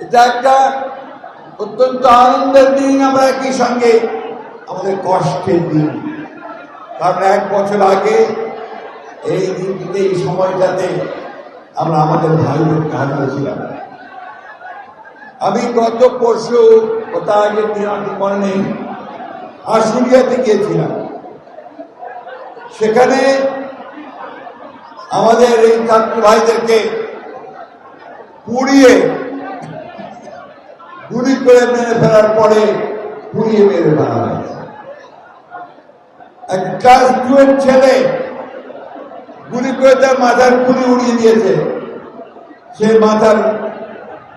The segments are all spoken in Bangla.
এটা একটা অত্যন্ত আনন্দের দিন আমরা একই সঙ্গে, আমাদের কষ্টের দিন। কারণ এক বছর আগে এই দিনটিতে, এই সময়টাতে আমরা আমাদের ভাই বোনকে হারিয়েছিলাম আমি গত পরশু কথা আগে দিন আমার মনে নেই আশুলিয়াতে গিয়েছিলাম। সেখানে আমাদের এই ছাত্র ভাইদেরকে পুড়িয়ে গুলি করে মেরে ফেলার পরে পুড়িয়ে মেরে ফেলা হয়েছে এক ক্লাস টু এর ছেলে গুলি করে তার মাথার খুলি উড়িয়ে দিয়েছে। সে মাথার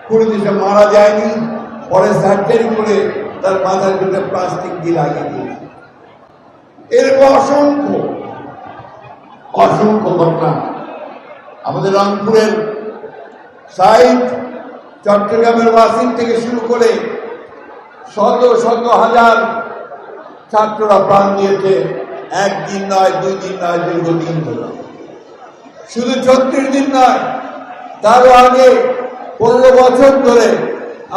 খুলি দিয়ে মারা যায়নি। পরে সার্জারি করে তার মাথার ভিতরে প্লাস্টিক দিয়ে লাগিয়ে দিয়েছে। এরকম অসংখ্য অসংখ্য ঘটনা। আমাদের রংপুরের সাইড চট্টগ্রামের ওয়াসিম থেকে শুরু করে শত শত হাজার ছাত্ররা প্রাণ দিয়েছে। একদিন নয়, দুই দিন নয়, দীর্ঘদিন ধরে। শুধু ছত্রিশ দিন নয়, তারও আগে পনেরো বছর ধরে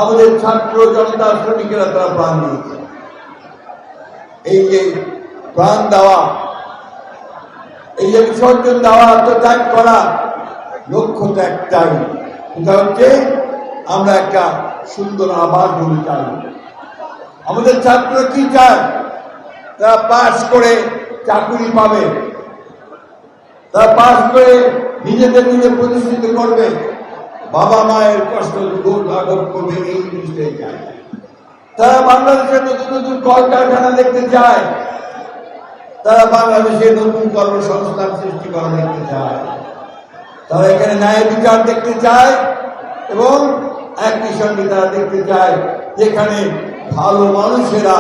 আমাদের ছাত্র জনতা শ্রমিকেরা তারা প্রাণ দিয়েছে। এই যে প্রাণ দেওয়া, এই যে বিসর্জন দেওয়া, আত্মত্যাগ করা লক্ষ্য তো একটাই সেটা হচ্ছে আমরা একটা সুন্দর আবাস ভূমি চাই। আমাদের ছাত্র কি চায়? তারা পাশ করে চাকুরি পাবে। তারা পাশ করে নিজেদের নিজে প্রতিষ্ঠিত করবে। বাবা মায়ের কষ্ট লাঘব করবে এই জিনিসটাই চায়। তারা বাংলাদেশের নতুন নতুন কলকারখানা দেখতে চায়। তারা বাংলাদেশে নতুন কর্মসংস্থান সৃষ্টি করা দেখতে চায়। তারা এখানে ন্যায় বিচার দেখতে চায় এবং একই সঙ্গে তারা দেখতে চায় যেখানে ভালো মানুষেরা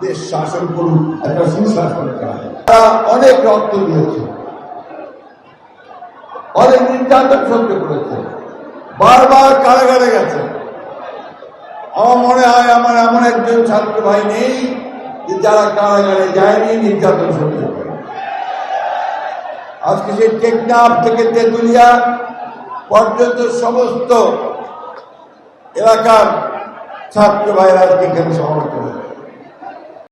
দেশ শাসন করুন একটা সুশাসন চায়। তারা অনেক রক্ত দিয়েছে। অনেক নির্যাতন সহ্য করেছে। বারবার কারাগারে গেছে। আমার মনে হয় আমার এমন একজন ছাত্র ভাই নেই যে যারা কারাগারে যায়নি নির্যাতন সহ্য করে। আজকে সেই টেকনাফ থেকে তেঁতুলিয়া পর্যন্ত সমস্ত এলাকার ছাত্র ভাইরা আজকে এখানে হয়েছে।